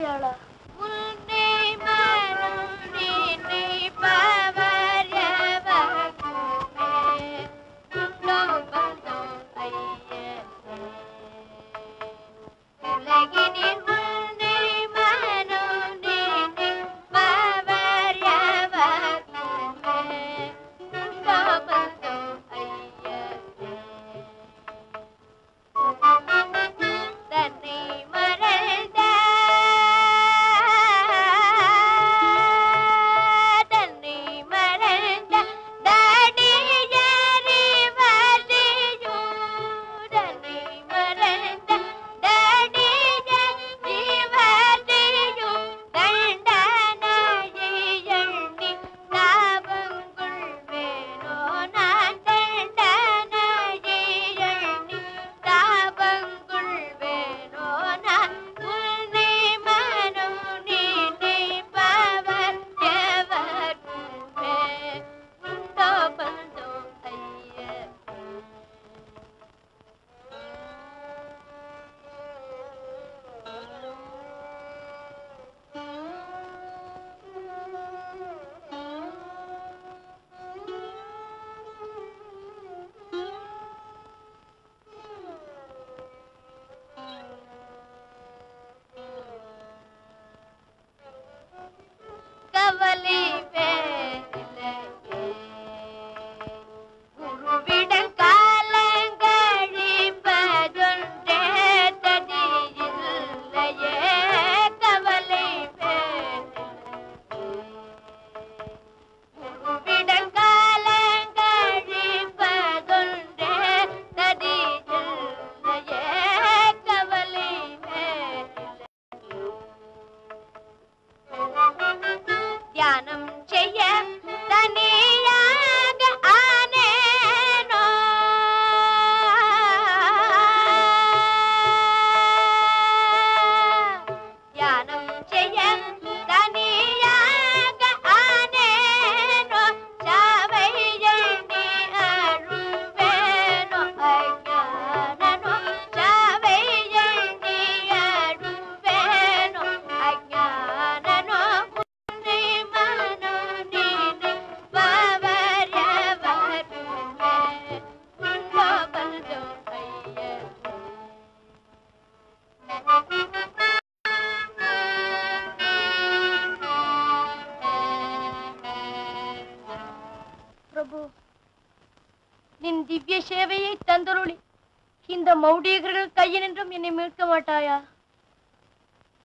这了。JJ. ಪ್ರಭು ನಿನ್ ದಿವ್ಯ ಸೇವೆಯೇ ತಂದರುಳಿ இந்த மௌடியர்கள் கையினின்றும் என்னை மீட்க மாட்டாயா?